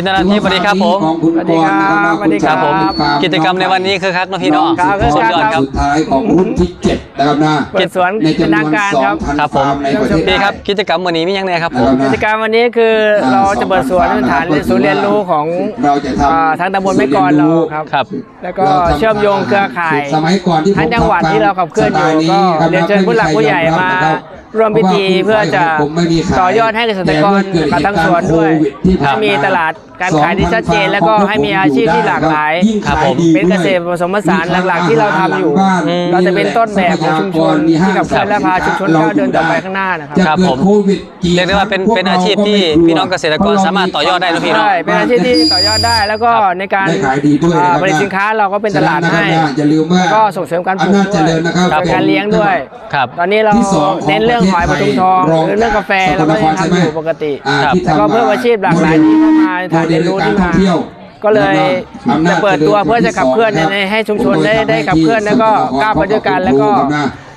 พี่นาราธิบสวัสดีครับผมของคุณกรณ์นะครับสวัสดีคครัรับบผมฝากกิจกรรมในวันนี้คือคักเนาะพี่เนาะครับสุดยอดครับสุดท้ายของรุ่นที่เจ็ด นะครับนะเปิดสวนในเป็นจำนทางวนการสอครังบพันครับผมฟาร์มในประเทศพี่ไทครับยกิจกรรมวันนี้มีอย่างไรครับผมกิจกรรมวันนี้คือเราจะเปิดสวนเป็นฐานเรียนศูนย์เรียนรู้ของเราจะทอ่าำทางตำบลแม่กลเราครับครับ แล้วก็เชื่อมโยงเครือข่ายสมัยก่อนที่ผมทั้งจังหวัดที่เราขับเคลื่อนอยู่สไตก็เรียนเชิญผู้หลักผู้ใหญ่มาร่วมพิธีเพื่อจะต่อยอดให้เกษตรกรกับทั้งสวนด้วยให้มีตลาดการขายที่ชัดเจน แล้วก็ให้มีอาชีพที่หลากหลายครับผมเป็นเกษตรผสมผสานหลักๆที่เราทำอยู่อืมเราจะเป็นต้นแบบของชุมชนที่ขับเคลื่อนและพาชุมชนก้าวเดินต่อไปข้างหน้านะครับครับผมจะเกิดโควิดกี่เรียกได้ว่าเป็นครั้งเป็นอาชีพที่พี่น้องเกษตรกรสามารถต่อยอดได้นะพี่เนาะใช่เป็นอาชีพที่ต่อยอดได้ แล้วก็ในการได้ขายดีด้วยอ่านะครับผลิตสินค้าเราก็เป็นตลาดให้ฉะนั้นนะครับอย่าลืมว่าก็ส่งเสริมการปลูกอำนาจเจริญนะครับด้วยการเลี้ยงด้วยครับตอนนี้เราที่สองของเน้นเรื่องหอยปทุมทองประเทศไทยหรือเรื่องกาแฟรองเราก็ยังใช่ไหมทำอยู่ปกติอ่าครับที่แล้วทำก็เพิ่มอาชีพหลากหลายที่เข้ามาฐานเรียนรู้ที่โมเดลกท่มาองเที่ยว ก็เลยอำนาจะจเปิดตัวเพื่อจะขับเคลื่อนที่สงในให้ชุมชนได้ได้ขับเคลื่อนแล้วก็ก้าวไปด้วยกันแล้วก็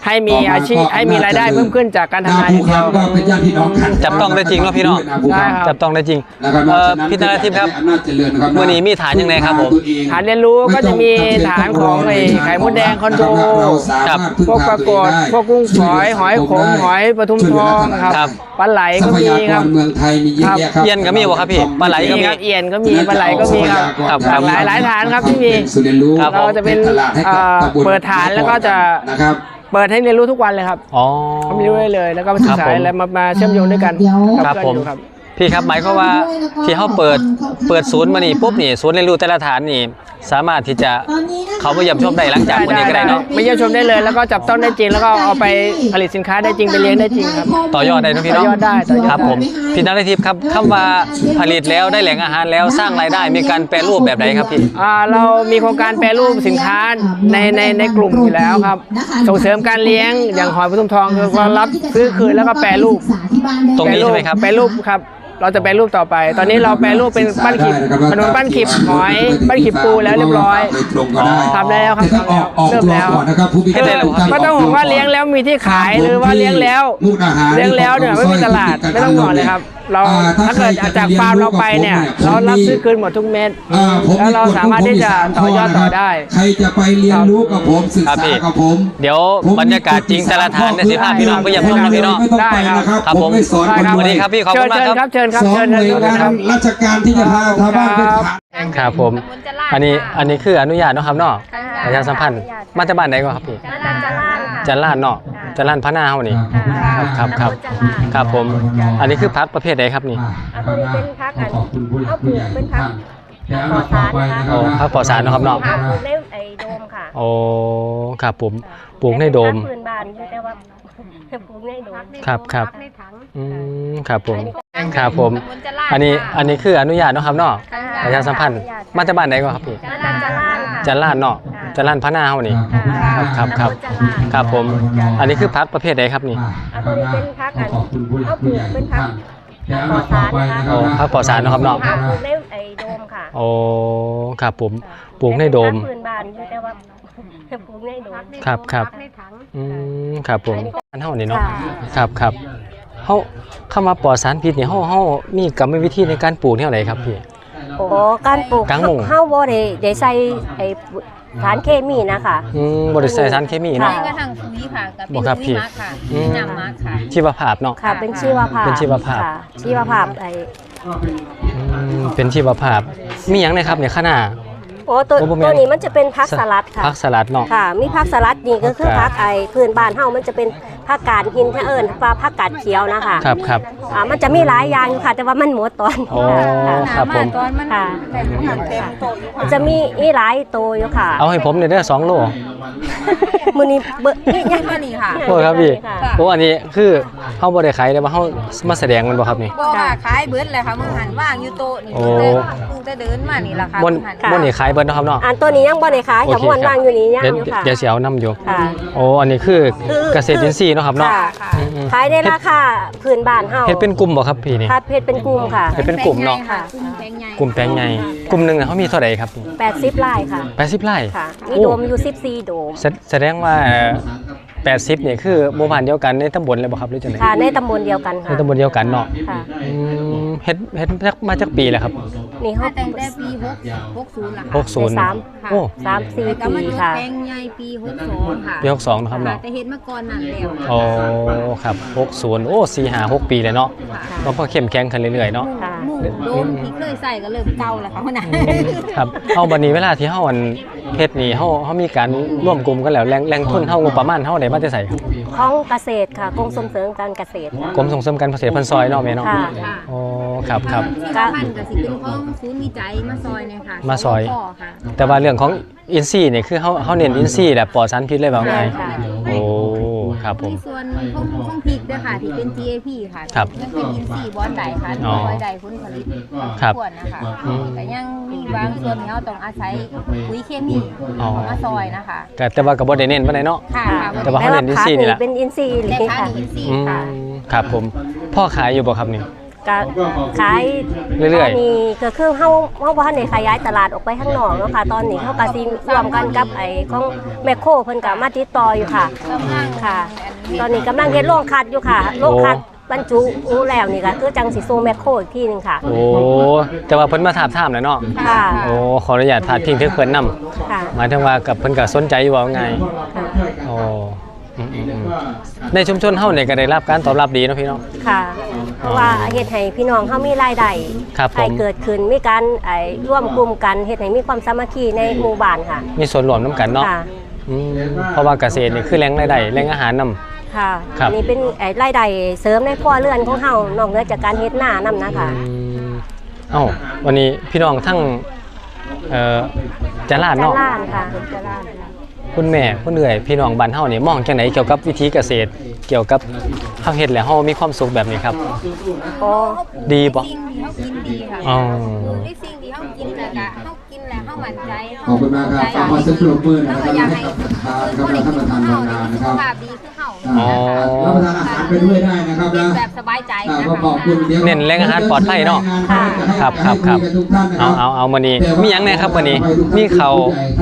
ให้มีอาชีพให้มีรายได้เพิ่มขึ้นจากการทำงานอย่างเดียวก็เป็นญาติพี่น้องกันจับต้องได้จริงเนอะพี่เนาะใช่ครับจับต้องได้จริงนะครับเอ่อฉะพี่นาราธิบครับอำนาจเจริญนะครับวันนี้มีฐานยังไงครับผมฐานเรียนรู้ก็จะมีฐานของไอ้ไข่มดแดงคอนโดครับพวกปรากฏพวกกุ้งฝอยหอยขมหอยปทุมทองครับครับปลาไหลทรัก็พมียาคกรับรเมืองไทยมีเยอะแยะครับเอียนก็มีบ่ครับพี่ปลาไหลก็มีครับเอียนก็มีปลาไหลก็มีครับครับหลากหลายหลายฐานครับที่มีศูนย์เรียนรู้ครับเราจะเป็นตลาดให้กับเอ่อตำบลเปิดฐานแล้วก็จะนะครับ เปิดให้เรียนรู้ทุกวันเลยครับอ๋อ เขาไม่รู้ได้เลยแล้วก็มาศึกษาครับผม แล้วมามาเชื่อมโยงด้วยกันเดี๋ยวครับกัผม อยู่ครับ พี่ครับหมายความว่าที่เขาเปิดเปิดศูนย์มานี่ปุ๊บนี่ศูนย์เรียนรู้แต่ละฐานนี่ สามารถที่จะตอนนี้นะคะ เขาไปเยี่ยมชมได้หลังจากวันนี้ก็ได้เนาะไม่เยี่ยมชมได้เลยแล้วก็จับต้องได้จริงแล้วก็เอาไปผลิตสินค้าได้จริงไปเลี้ยงได้จริงครับ ต่อยอดได้นะพี่ต่เนาะอยอดได้ต่อยอดได้ครับผมพี่นาราธิบครับคำว่าผลิตแล้วได้แหล่งอาหารแล้วสร้างรายได้มีการแปรรูปแบบไหนครับพี่อ่าเรามีโครงการแปรรูปสินค้าในในในกลุ่มอยู่แล้วครับ ส่งเสริมการเลี้ยงอย่างหอยปทุมทองคือว่ารับซื้อคืนแล้วก็แปรรูปตรงนี้ใช่ไหมครับแปรรูปครับ เราจะแปรรูปต่อไป ตอนนี้เราแปรรูปเป็นปั้นขีบขนมปั้นขีบหอยปั้นขีบปูแล้วเรียบร้อยตรงก็ได้ทำได้แล้วครับแต่ต้องออกออกเริ่มตัวแล้วก่อนนะครับผู้พิเฮ็ดได้แล้วครับไม่ต้องห่วงว่าเลี้ยงแล้วมีที่ขายหรือว่าเลี้ยงแล้วมุกดาหารเลี้ยงแล้วเนี่ยไม่มีตลาดไม่ต้องห่วงเลยครับเราอ่ถ้าเกิดจากฟาร์มเราไปเนี่ย เรารับซื้อคืนหมดทุกเม็ดอ่าผมแล้วเราสามารถที่จะต่อยอดต่อได้ ใครจะไปเรียนรู้กับผมศึกครับษาพี่กับผม เดี๋ยวบรรยากาศจริงแต่ละฐานเนี่ยสิพาพี่น้องไปเยี่ยมชมนะพี่น้องไม่ต้องไปนะครับครับผมไม่สอนได้คนครับสวัสดีครับพี่ขอบคุณมากครับเชิญครับสอเชินญหครับน่วยเชิญงาครับนราชการที่จะพาชาวบ้านไปถามครับผม อันนี้อันนี้คืออนุญาตเนาะครับเนาะประชาสัมพันธ์มาจากบ้านไหนก่อนครับพี่มาจากจรานค่ะจันลาดเนาะจันลาดพระนาเฮานี่ครับครับครับผม อันนี้คือพักประเภทใดครับนี่อันนี้เป็นพักอันเอาปลูกเป็นพักปลอดสารนะคะโอ้พักปลอดสารเนาะครับเนาะค่ะปลูกในไอ้โดมค่ะโอ้ครับผมปลูกในโดมพักพื้นบ้านอยู่แต่ว่า ปลูกในโดมครับครับในถังอืมครับผมครับผม อันนี้อันนี้คืออนุญาตเนาะครับเนาะประชาสัมพันธ์มาจากบ้านไหนก่อนครับพี่มาจากจรานค่ะจันลาดเนาะจันลาดพระนาเฮานี่ครับครับครับผม อันนี้คือพักประเภทใดครับนี่อันนี้เป็นพักอันเอาปลูกเป็นพักปลอดสารนะคะโอ้พักปลอดสารเนาะครับเนาะค่ะปลูกในไอ้โดมค่ะโอ้ครับผมปลูกในโดมพักพื้นบ้านอยู่แต่ว่าปลูกในโดมครับครับในถัง อืมครับผมอันเฮานี่เนาะค่ะ ครับครับเฮาเข้ามาปลอดสารพิษนี่เฮาเฮามีกรรมวิธีในการปลูกแนวไหนครับพี่ โอ้การปลูกกลางมุงเฮาบ่ได้ได้ใส่ไอ้สารเคมีนะคะ อืมบ่ได้ใส่สารเคมีเนาะค่ะกระทั่งปุ๋ยค่ะกับบอกครับพี่ ปุ๋ยหมักค่ะอืมน้ำหมักค่ะ ชีวภาพเนาะ ค่ะ เป็นชีวภาพเป็นชีวภาพ ค่ะชีวภาพไอ้อืมเป็นชีวภาพ มีหยังนะครับเนี่ยข้างหน้า โอ้ตัวโอ้บ่แม่น ตัวนี้มันจะเป็นผักสลัดค่ะ ผักสลัดเนาะ ค่ะ มีผักสลัดนี่ก็คือครับผักไอ้พื้นบ้านเฮามันจะเป็นผักกาดหินถ้าเอิ้นว่าผักกาดเขียวนะคะครับครับ อ่ามันจะมีหลายอย่างอยู่ค่ะ แต่ว่ามันหมดตอนโอ้ ค่ะ ครับผม ตอนมันค่ะ แต่มันเต็มโตอยู่มันจะมีอีหลายตัวอยู่ค่ะเอาให้ผมเนี่ยได้สองโล มื้อนี้เบิ่งนี่ยังก็นี่ค่ะ โอ้ครับพี่ค่ะโอ้อันนี้คือเฮาบ่ได้ขายแต่ว่าเฮามาแสดงมันบ่ครับนี่ บอกว่าขายเบิดเลยค่ะมึงหันว่างอยู่โต๊ะนี่โอ้ มึงจะเดินมานี่ล่ะค่ะบ่นมึงหันค่ะ บ่นี่ขายเบิดเนาะครับเนาะอันตัวนี้ยังบ่ได้ขายโอแต่เคม่วนครับวางอยู่นี่ยังเดี๋ยวอยู่ค่ะ เดี๋ยวสิเอานํอยู่ค่ะ โอ้อันนี้คือคือเกษตรอินทรีย์เนาะครับเนาะค่ะค่ะอืมๆขายได้ราคาพื้นบ้านเฮาเฮ็ดเป็นกลุ่มบ่ครับพี่นี่ ค่ะเพชรเป็นกลุ่มค่ะ เฮ็ดเป็นกลุ่มเนาะ ค่ะ แปลงใหญ่กลุ่มแปลงใหญ่กลุ่มหนึงน่ะเขามีเท่าใดครับนี่80ไร่ค่ะ 80ไร่ค่ะ มีโอ้โดมอยู่ 14 โดม แสแสดงว่าเอ่อ 80เนี่ยคือหมู่บ้านเดียวกันในตำบลเลยบ่ครับหรือจังได๋ค่ะ ในตำบลเดียวกันในค่ะตำบลเดียวกันเนาะค่ะ อืมเฮ็ดเฮ็ดมาจากมาจากปีแหละครับ นี่เขามาตั้งแต่ปี6 60ล่ะค่ะ 60สามค่ะ โอ้สามสี่แล้วก็ปีมาจุดค่ะ แปลงใหญ่ปี62ค่ะปี62นะครับเนาะ แต่เฮ็ดมาก่อนนั่นแล้วโอ้ครับ60โอ้4 5 6ปีเลยเนาะมันก็เข้มแข็งขึ้นเรื่อยๆเนาะ ค่ะ หมู่โดมที่เคยใส่ก็เริ่มเก่าแล้วค่ะคนน่ะครับเฮาบัดนี้เวลาที่เฮาอัน เฮ็ดนี่เฮาเฮามีการร่วมกลุ่มกันแล้วแรงแรงทุนเฮางบประมาณเฮาได้มาแต่ไสครับของเกษตรค่ะกรมส่งเสริมการเกษตรกรมส่งเสริมการเกษตรเพิ่นซอยเนาะแม่เนาะค่ะโอ้ครับครับที่ว่าพันก็สิเป็นของศูนย์วิจัยมาซอยเนี่ยค่ะมาซอยสวค่ะ แต่ว่าเรื่องของอินซีย์นี่คือเฮาเฮาเน้นอินซีย์แบบปลอดสารพิษเลยว่าไงใช่ค่ะ โอ้ครับผมมีส่วนของของ พริกด้วยค่ะที่เป็น GAP ค่ะครับยังเป็นอินทรีย์บอนไดค่ะอ๋อคอยได้ผลผลิตครับควรนะคะอืม แต่ยังมีบางส่วนที่เราต้องอาศัยปุ๋ยเคมีอ๋อมาซอยนะคะก็แต่ว่าก็บ่ได้เน้นปานใดเนาะ ค่ะค่ะแต่ว่า เขาเรียนอินทรีย์นี่ล่ะเป็นอินทรีย์เลแต่ยค่าค่ะ นี่อินทรีย์อืมค่ะครับผม พ่อขายอยู่บ่ครับนี่ ก็ขายเรื่อยๆ ตนนี้ก็คือเฮาเฮาบ่ทันได้ขยายตลาดออกไปข้างนอกเนาะค่ะ ตอนนี้เฮาก็สิร่วมกันกับไอ้ของแมคโครเพิ่นก็มาติดต่ออยู่ค่ะกำลังค่ะ ตอนนี้กำลังเฮ็ดโรงคัดอยู่ค่ะโรงคัดบรรจุอูแล้วนี่ก็คือจังสิส่งแมคโครอีกทีหนึงค่ะ โอ้แต่ว่าเพิ่นมาถามถามแล้วเนาะค่ะ โอ้ขออนุญาตพาดพิงถึงเพิ่นนํค่ะ หมายถึงว่ากับเพิ่นก็สนใจอยู่ว่าไงค่ะ โอ้ อืมอืมอืมในชุมชนเฮาเนี่ยก็ได้รับการตอบรับดีเนาะพี่เนาะค่ะ เพราะว่าเฮ็ดให้พี่น้องเฮามีรายได้ครับผม ให้เกิดขึ้นมีการไอ้ร่วมกลุ่มกันเฮ็ดให้มีความสามัคคีในหมู่บ้านค่ะมีส่วนร่วมนํกันเนาะค่ะ อืมเพราะว่าเกษตรนี่คือแหล่งรายได้แหล่งอาหารนํ ค่ะครับ อันนี้เป็นไอ้รายได้เสริมในครัวเรือนของเฮานอกเหนือจากการเฮ็ดหน้านํนะคะอืมเอ้าวันนี้พี่น้องทั้งเอ่อจะลาดจะเนาะ ล้านค่ะจะล้าน ค่ะคุณแม่คุณเอื่อยพี่น้องบ้านเฮานี่มองจังไดเกี่ยวกับวิธีเกษตร เกี่ยวกับเฮาเฮ็ดแล้วเฮามีความสุขแบบนี้ครับ โอ้ดีบ่สิ่งที่เขากินดีค่ะอ๋อคือในสิ่งที่เขากินแล้วก็เขากินแล้วเขามั่นใจขอบคุณมากครับฝากขอเสียงปรบมือนะคเขารับก็อยากให้ท่านประธานครับท่านประธานเขาบางได้นากินนะสุครัขบภาพดีคือเขา อ๋อ รับประทานอาหารไปด้วยได้นะครับกินนะแบบสบายใจอ่านะก็ขอบคะคุณดี๋ยวเน้นแรงอาหารปลอดภัยเนาะครับครับครับให้ยกันทุกท่านนะคเอารับ เอาเอามื้อนี้มีหยังแหน่ครับมื้อนี้ มีข้าว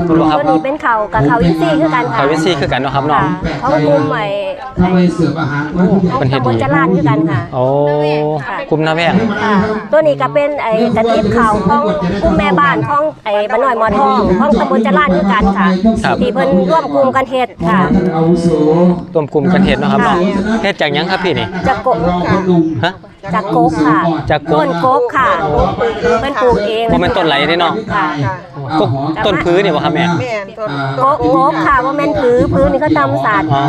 คุณบ่ครับตัวนี้เป็นเขากับเขาอินซี่คือกันค่ะข้าววิซีคือกันเนาะครับค่ะเนาะเขากลุ่มไอ้ทำไมเสิร์ฟอาหารไว้ผู้ใหญ่ของมันเฮ็ดตำบดี ลจะล้านคือกันค่ะ โอ้กลุ่มนาแวงค่ะตัวนี้ก็เป็นไอ้กระติบข่าวของกลุ่มแม่บ้านของไอ้บ้านน้อยหมอทองของตำบลจะล้านคือกันค่ะครับ ที่เพิ่นร่วมกลุ่มกันเฮ็ดค่ะ ท่านอาวุโสรวมกลุ่มกันเฮ็ดเนาะครับเนาะเฮ็ดจากหยังครับพี่นี่ จากกบรองคนหนุ่มฮะ จากโกกค่ะจากกต้กนโกกค่ะเพิ่นปลูกเองบ่แม่นต้นไหลเด้เนาะค่ะกกต้นพื้นนี่บ่ครับแม่โกกโกกค่ะว่าแม่นผือผือนี่เขาตำศาสตร์อ๋อ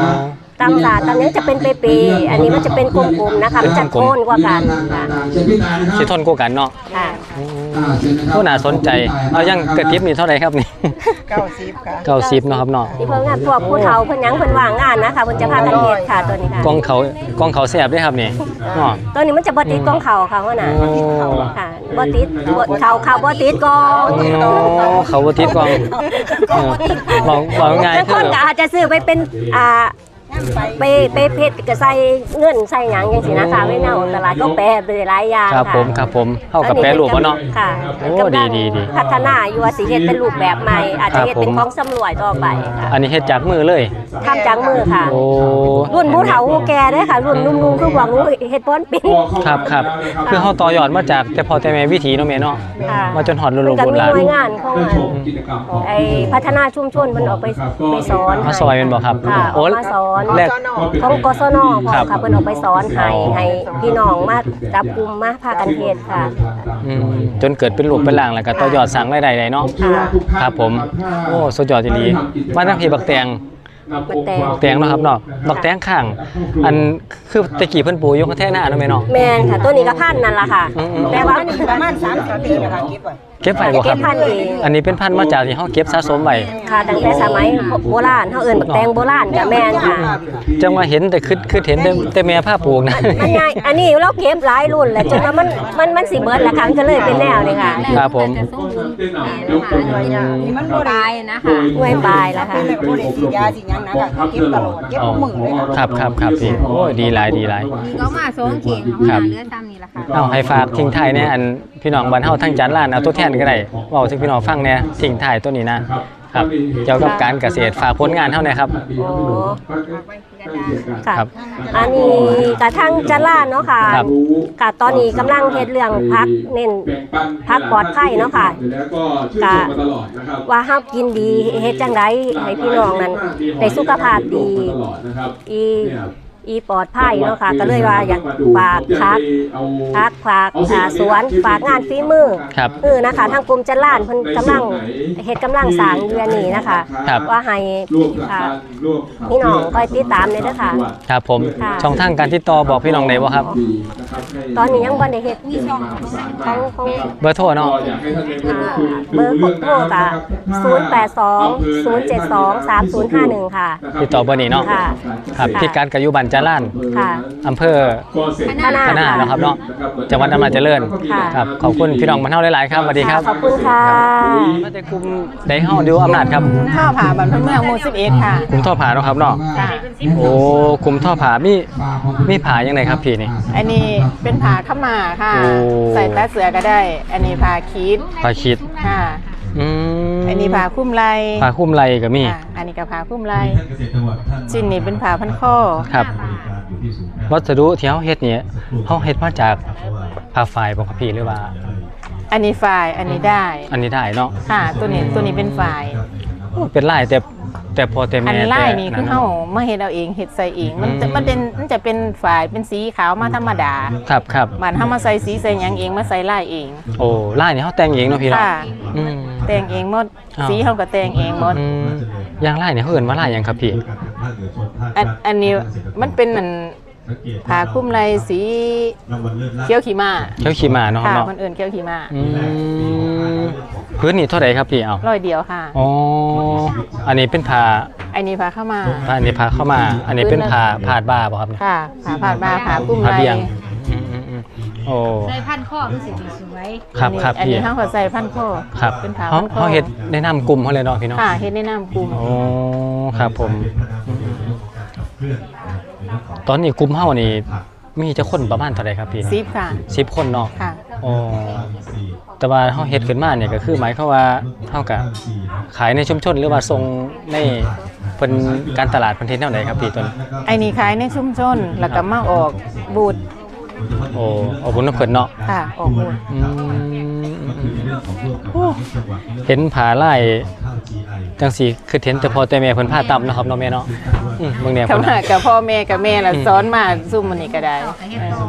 ตำศาสตร์ตำนี้จะเป็นเปๆอันนี้มันจะเป็นกลมๆนะคะมันจะโค่นกว่ากันค่ะเชิญพี่นายนะครับสิทนกว่ากันเนาะค่ะอ่าเชิญนะครับผู้น่าสนใจ เอายังกระติบนี่เท่าไหร่ครับนี่90ค่ะ90เนาะครับเนาะที่เพิ่นงานพวกผู้เฒ่าเพิ่นหยังเพิ่นว่างงานนะคะเพิ่นจะพากันเฮ็ดค่ะตัวนี้ค่ะกองเขากองเขาแซ่บเด้ครับนี่เนาะตัวนี้มันจะบ่ติดกองเขาค่ะว่าน่ะโอ้ค่ะบ่ติดบ่เขาเขาบ่ติดกองโอ้เขาบ่ติดกองเออบอกบอกง่ายแต่ๆคืคนอก็อาจจะซื้อไปเป็นอ่า ไปไปเพชรก็ใส่เงินใส่หยังจังซี่นะคะไว้แนวตลาดก็แปรไปหลายอย่างครับค่ะผมครับผมเฮากับแปรรูปบ่เนาะ ค่ะโอ้กำลังดีๆดี พัฒนาอยู่ว่าสิเฮ็ดเป็นรูปแบบใหม่ อาจจะเฮ็ดเป็นครับผมของสำรวยต่อไปค่ะอันนี้เฮ็ดจากมือเลย ทำจากมือค่ะ โอ้ รุ่นผู้เฒ่าผู้แก่เด้อค่ะ รุ่นนุ่มๆคือหวังรู้เฮ็ดป้อนเป็น ครับครับคือเฮาต่อยอดมาจากแต่พอแต่แม่วิถีเนาะแม่เนาะค่ะ มาจนฮอดรุ่นมัลูนกก็รุ่นมีหลาน หน่วยงานของอันไอ้พัฒนาชุมชนมันออกไปไปสอนมาซอยเป็นบ่ครับ ค่ะอโอ้อกมาสอนแรก ของกศนพครัอบค่ะเพิ่นออกไปสอนให้ให้พี่น้องมาจับกลุ่มมาพากันเฮ็ดค่ะ อืมจนเกิดเป็นรูปเป็นร่างแล้วก็ต่อยอดสร้างรายได้ได้เนาะค่ะครับผมโอ้สุดยอดจริงๆมาทั้งพี่บักแตงบักแตง บักแตงเนาะครับเนาะบักแตงข้างอันคือตะกี้เพิ่นปลูกอยู่ข้างแท้หน้าเนาะแม่เนาะ แม่นค่ะ ตัวนี้ก็พันธุ์นั่นล่ะค่ะ อืมๆแต่ว่าประมาณ3ปีนะคะเก็บไว้ เก็บไว้บ่คเก็รับ บพันธุ์เองอันนี้เป็นพันธุ์มาจากที่เฮาเก็บสะสมไว้ค่ะตั้งแต่สมัยโบราณเฮาเอิ้นบักแตงโบราณก็แม่นค่ะ จังว่าเห็นแต่คือคือเห็นแต่แต่แม่ผ้าปลูกนะ มันง่ายอันนี้เราเก็บหลายรุ่นแล้วจนว่ามันมันมันสิเบิดละครั้งก็เลยเป็นแนวนี่ค่ะครับผมจะสมบูรณ์แน่นะคะนี่มันบ่ได้ตายนะคะ ห้วยปลายแล้วค่ะ เป็นแล้วก็บ่ได้ฉีดยาฉีดหยังนะก็เก็บตลอดเก็บอ๋อทุกมื้อเลยค่ะครับครับครับพี่โอ้ยดีหลายดีหลายมีก็มาสองเข่งของครับหาเลือดตามนี่แหละค่ะ เอาให้ฝากทิ้งท้ายเนี่ยอันพี่น้องบ้านเฮาทั้งจันล้านเอาตัวแทนก็ได้เว้าถึงพี่น้องฟังเนี่ยทิ้งท้ายตัวนี้นะครับเกี่ยวกับการเกษตรฝากผลงานเท่าไหร่ครับ โอ้ครัค่ะบอันนี้กระทั่งจะล่าเนาะค่ะครับ กะตอนนี้กำลังเฮ็ดเรื่องพักเน้น พักปลอดภัยเนาะค่ะแล้วก็ชื่นชมมาตลอดนะครับว่าเฮากินดีเฮ็ดจังไดให้พี่น้องนั้นได้สุขภาพดีตลอดนะครับ อีเนี่ยอีปลอดภัยเนาะค่ะ ก็เลยว่าอยากฝากพักพักฝากอ่าสวนฝากงานฝีมือครับเออนะคะทางกรมจัดล้านเพิ่นกำลังเฮ็ดกำลังสร้างเดือนนี้นะคะครับว่าให้ร่วมค่ะกันร่วมพี่น้องคอยติดตามเลยเด้อค่ะครับผมค่ะช่องทางการติดต่อบอกพี่น้องได้บ่ครับ ตอนนี้ยังบ่ได้เฮ็ดของของเบอร์โทรเนาะก็อยากให้ท่านได้มาคุยเบอร์ของโทรค่ะ082 072 3051 ค่ะ ติดต่อเบอร์นี้เนาะค่ะครับค่ะพิกัดกบอยุบันจาร่านค่ะ อำเภอพนาพนาเนาะครับเนาะจังหวัดอำนาจเจริญค่ะ ครับขอบคุณพี่น้องมันเท่าหลายๆครับสวัสดีครับขอบคุณค่ะมาแต่กลุ่มได้เฮาดูอำนาจครับข้าวผ่าบันพเมืองหมู่11ค่ะกลุ่มท่อผาเนาะครับเนาะค่ะโอ้กลุ่มท่อผามีมีผายังไงครับพี่นี่ อันนี้เป็นผ่าข้าวหมาค่ะ โอ้ ใส่ตาเสือก็ได้ อันนี้ผ่าคีดผาคิดค่ะ อืม อันนี้ผ่าคุ้มไหลผาคุ้มไหลก็มีค่ะอันนี้ก็ผ่าคุ้มไหลชิ้นนี้เป็นผ่าพันข้อครับ วัสดุที่เฮาเฮ็ดนี่เฮาเฮ็ดมาจากผ้าฝ้ายบ่ครับพี่หรือว่า อันนี้ฝ่ายอันนี้ได้อันนี้ได้เนาะค่ะตัวนี้ตัวนี้เป็นฝ่าย โอ้เป็นลายแต่แต่พอแต่อัแม่นไล่นี่แต่คือเฮามาเฮ็ดเอาเองเฮ็ดใส่เองมันจะอืมมันเป็นมันจะเป็นฝ่ายเป็นสีขาวมาธรรมดาครับครับบ้านเฮามาใส่สีใส่หยังเองมาใส่ลายเอง โอ้ลายนี่เฮาแต่งเองเนาะพี่เนาะค่ะ อืม แต่งเองหมดอ้าว สีเฮาก็แต่งเองหมดอืมอย่างลายเนี่ยเขาเอิ้นว่าลายหยังครับพี่ อันอันนี้มันเป็นอันผ้าคลุมไหล่สีเขียวขีมาเขียวขีมาเนาะครับค่ะเนาะคนอื่นเขียวขีมาอืมพื้นนี่เท่าไหร่ครับพี่เอาร้อยเดียวค่ะ อ๋ออันนี้เป็นผ้าอันนี้ผ้าเข้ามา ผ้าอันนี้ผ้าเข้ามาอันนี้เป็นผ้าผาดบ่าบ่ครับเนี่ย ค่ะผ้าผ่านมาผ้าคลุมผ้าไหล่เบียงอืมอืมอืม โอ้ใส่พันข้อรู้สึกสวยครับครับอันพี่ นี้ห้างหัวใส่พันคอครับเป็นผ้าเขาพันคอเขาเฮ็ดแนะนำกลุ่มเขาเลยเนาะพี่เนาะค่ะเฮ็ดในน้ำกลุ่มโอ้ครับผมอืมอืมอืมตอนนี้กลุ่มเฮานี่มีจะคนประมาณเท่าไหร่ครับพี่ซิปค่ะสิบคนเนาะค่ะอ๋อแต่ว่าเฮาเฮ็ดขึ้นมาเนี่ยก็คือหมายความว่าเฮาก็ขายในชุมชนหรือว่าส่งในเพิ่นการตลาดเพิ่นเฮ็ดแนวไหนครับพี่ต้นไอ้นี่ขายในชุมชนแล้วก็มาออกบูธ โอ้เอาบุญน้ำเพิ่นเนาะค่ะออกบูธอืมโอ้เห็นผาลายจังสีคือเห็นแต่พอแต่แม่เพิ่นพาตำเนาะครับเนาะแม่เนาะอืมเบิ่งแนวกับเพิ่นมาน่ะกับพ่อแม่กับแม่ละสอนมาซุ่มมันนี่ก็ได้เออ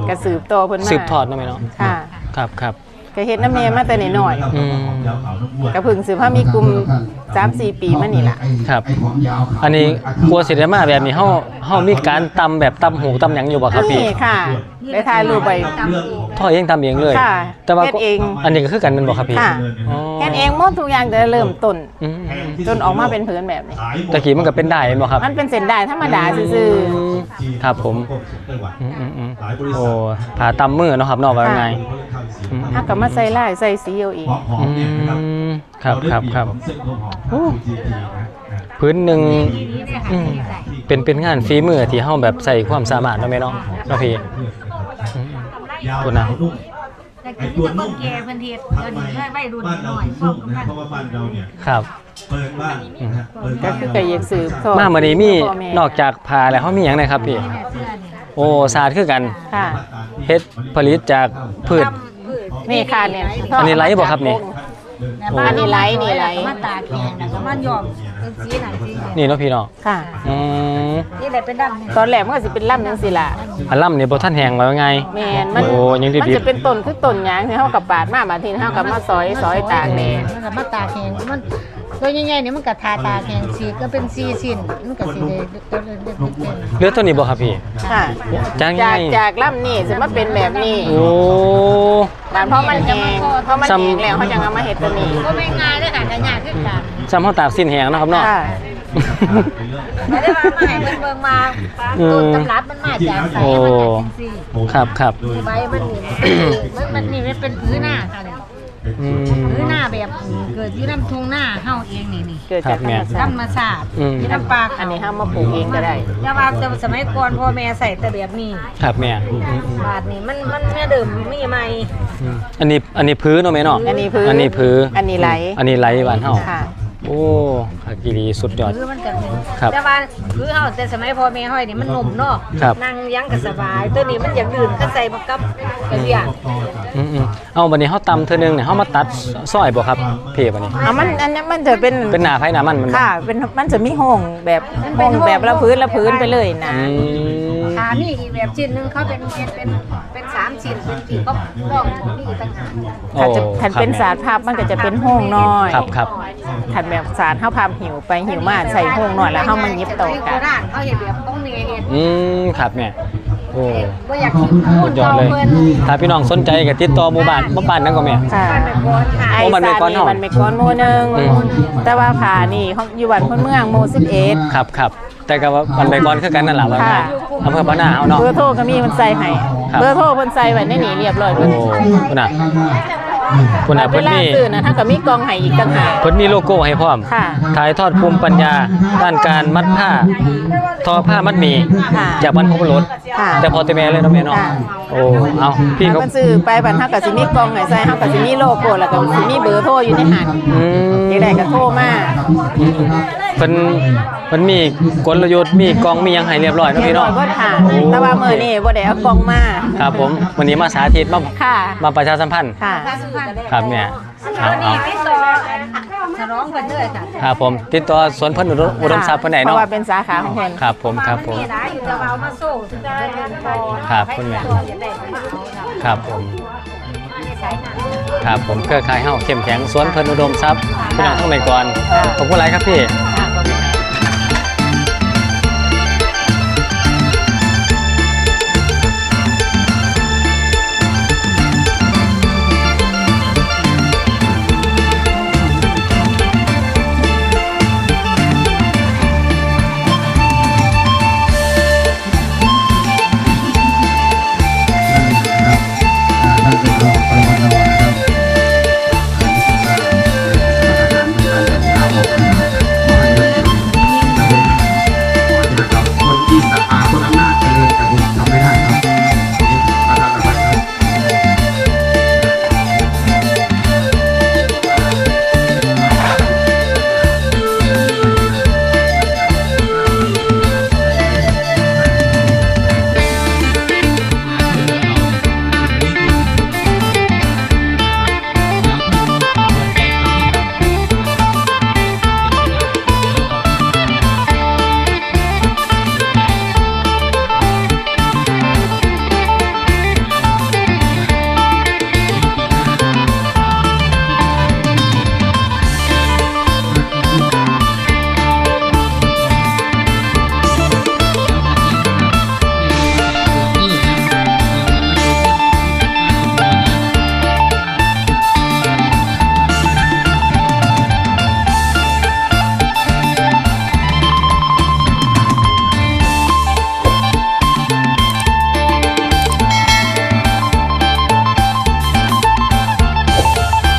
ก็สืบต่อเพิ่นมาสืบทอดเนาะแม่เนาะค่ะ ครับครับ ก็เฮ็ดน้ำแม่มาแต่น้อยอืม ๆก็เพิ่งสืบพามีกลุ่ม3-4ปีมานี่ล่ะครับไอ้ของยาวครับ อันนี้กลัวสิได้มาแบบนี้เฮาเฮามีการตำแบบตำหูตำหยังอยู่บ่ครับพี่นี่ค่ะได้ถ่ายรูปไว้ทอดเองตำเองเลย ค่ะแต่ว่าเฮ็ดเอง อันนี้ก็คือกันแม่นบ่ครับพี่ค่ะ อ๋อ เฮ็ดเองหมดทุกอย่างแต่เริ่มต้นอืมจนออกมาเป็นผืนแบบนี้ ตะกี้มันก็เป็นได้แม่นบ่ครับ มันเป็นเส้นได้ธรรมดาซื่อ ครับผม อืมอืมอืมโอ้ผ่าตำมือเนาะครับเนาะว่าไงอืมๆถ้าก็มาใส่ลายใส่สีเอาเองอืมครับครับครับโอ้พื้นหนึ่งอืมเป็นเป็นงานฝีมือที่เฮาแบบใส่ความสามารถเนาะแม่เนาะเนาะพี่อืมตัวน่ะ แต่กินจะคนแก่เพิ่นเฮ็ดเดี๋ยวนี้เลยวัยรุ่นบ้านหเราน่อยเป็นพวนุ่กมนะเพราะว่าบ้านเราเนี่ยครับเปิดบ้านนะฮะเปิดก็บ้านคือก็อยากสืบทอด มามื้อนี้มีพ่อแม่นอกจากผ่าแล้วเฮามีหยังนะครับพี่เสื้อนี่โอ้ศาสตร์คือกันค่ะ เฮ็ดผลิตจากพืชนี่ค่ะเนี่ยอันนี้ไลฟ์บ่ครับนี่โอ้อันนี้ไลฟ์นี่ไลฟ์ มาตากแห้งแล้วก็มายอม นสีหนังสีแดงนี่เนาะพี่เนาะค่ะ อืมนี่แหละเป็นดำตอนแรกมันก็สิเป็นล่ำจังซี่ล่ะอันล่ำนี่ยบ่ท่านแห้งว่าไง แมนมันโอ้ยังดีๆ มันจะเป็นต้นคือต้นหยางที่เฮากับปาดมาบางทีเฮากับมาซอยซอยตากแดดมันก็มาตากแห้งมัน ตัวใหญ่ๆนี่มันก็ทาตากแห้งสีก็เป็นสีสิ้นมันก็สิได้ตัวเล็กๆเหลือตัวนี้บ่ครับพี่ค่ะจังไงจากจากล่ำนี่สิมาเป็นแบบนี้โอ้บานเพราะมันแห้งเพราะมันแห้งแล้วเขาจะเอามาเฮ็ดตัวนี้ก็ไม่ง่ายเลยค่ะแต่ยากขึ้นกันซ้ำเฮาตากสิ้นแห้งเนาะครับเนาะค่ะไม่ได้ว่ามาให้เบิ่งเบิ่งมาต้นตำรับมันมาจากไสโอ้มันจากจังซี่ครับครับใบมันนี่มันมันนี่มันเป็นพื้นหน้าค่ะเนี่ย อืมพื้นหน้าแบบเกิดที่ลำทุ่งหน้าเฮาเองนี่นี่เกิดจากธรรมธชารติรมชาติอืม ที่ลำปางอันนี้ห้ามมาปลูกเองก็ได้ แต่ว่าแต่สมัยก่อนพ่อแม่ใส่แต่แบบนี้ครับแม่อืมอืมบาทนี่มันมันแม่เดิมมีใหม่อืมอันนี้อันนี้พื้นเนาะแม่เนาะอันนี้พื้นอันนี้พื้นอันนี้ไหล อันนี้ไหลบ้านเฮาค่ะ โอ้อากิรีสุดยอด คือมันก็เป็นครับแต่ว่าคือเฮาแต่สมัยพ่อแม่ห้อยนี่มันหนุ่มเนาะครับ นั่งยังก็สบาย ตัวนี้มันอยากดื่มก็ใส่มากับกระเบียงอืมอืมเอาบัดนี้เฮาตำเทื่อนึงเนี่ยเฮามาตัดซอยบ่ครับ เพบัดนี้ อะมันอันนี้มันจะเป็นเป็นหน้าไผหน้ามันมันบ่ค่ะเป็นมันจะมีห้องแบบห้องแบบละพื้นละพื้นไปเลยนะอืม ขามีอีกแบบชิ้นหนึงเขาเป็นเป็นเป็นเป็น สามชิ้นเป็นกี่ก็ลองนี่ต่างหากโอ้ถ้าจะถ้าเป็นสาดภาพมันก็จะเป็นห้องน้อยครับครับถ้าแบบสาดเฮาพามหิวไปหิวมาใส่ห้องน้อยแล้วเฮามันยิบต่อโคกันราชเขาเห็นแบบต้องมีเห็น อืมครับแม่ โอ้ บ่อยากกินพูสุดดยอดเลยเพิ่นถ้าพี่น้องสนใจก็ติดต่อหมู่บ้านหมู่บ้านนั่นก็แม่ ค่ะบ้านแม่พรค่ะไอ้โอ้มันไม่สาดก้อนนี่เนาะมันไม่ก้อนโมหนึงอืม แต่ว่าผานี่เขาอยู่บ้านคนเมืองโม11ครับครับแต่ก็ว่ามันไปก่อนคือกันนั่นแหละว่าค่ะ อำเภอบ้านนาเฮาเนาะ เบอร์โทรก็มีมันใส่ให้ครับ เบอร์โทรเพิ่นใส่ไว้ในนี้เรียบร้อยโอ้เพิ่นคุณน่ะ คุณน่ะเวเพิ่นลามีซื้อนะถ้าก็มีกล่องให้อีกต่างหาก เพิ่นมีโลโก้ให้พร้อมค่ะ ถ่ายทอดภูมิปัญญา ด้านการมัดผ้า ทอผ้ามัดหมี่ค่ะจากบรรพบุรุษค่ะแต่พอแต่แม่เลยเนาะแม่เนาะค่ะ โอ้เอาพี่ถ้าเขาเพิ่นซื้อไปบัดเฮาก็สิมีกล่องให้ใส่เฮาก็สิมีโลโก้แล้วก็สิมีเบอร์โทรอยู่ในหันอืมอยากได้ก็โทรมา เพิ่นเพิ่นมีกลยุทธ์มีกองมีหยังให้เรียบร้อยเนาะเรียพี่บร้อเนาะยเบิดค่ะแต่ว่ามื้อนี้บ่ได้เอากล่องมาครับผมวันนี้มาสาธิตมาค่ะมาประชาสัมพันธ์ค่ะ ครับเนี่ยเอาเอาติดต่อฉลองกันเลยค่ะครับผมติดต่อสวนเพิ่นอุดมอุดมทรัพย์เพิ่นไหนเพเนาะราะว่าเป็นสาขาของเพิ่นครับผมครับผมมีหลายอยู่แต่ว่าเอามาโซ่ถึงได้เป็นพอครับคุณแม่ตัวอย่างได้เป็นเอาค่ะครับผมใช้งานครับผมเครือข่ายเฮาเข้มแข็งสวนเพิ่นอุดมทรัพย์พี่น้องทั้งในก่อนขอบคุณหลายครับพี่ค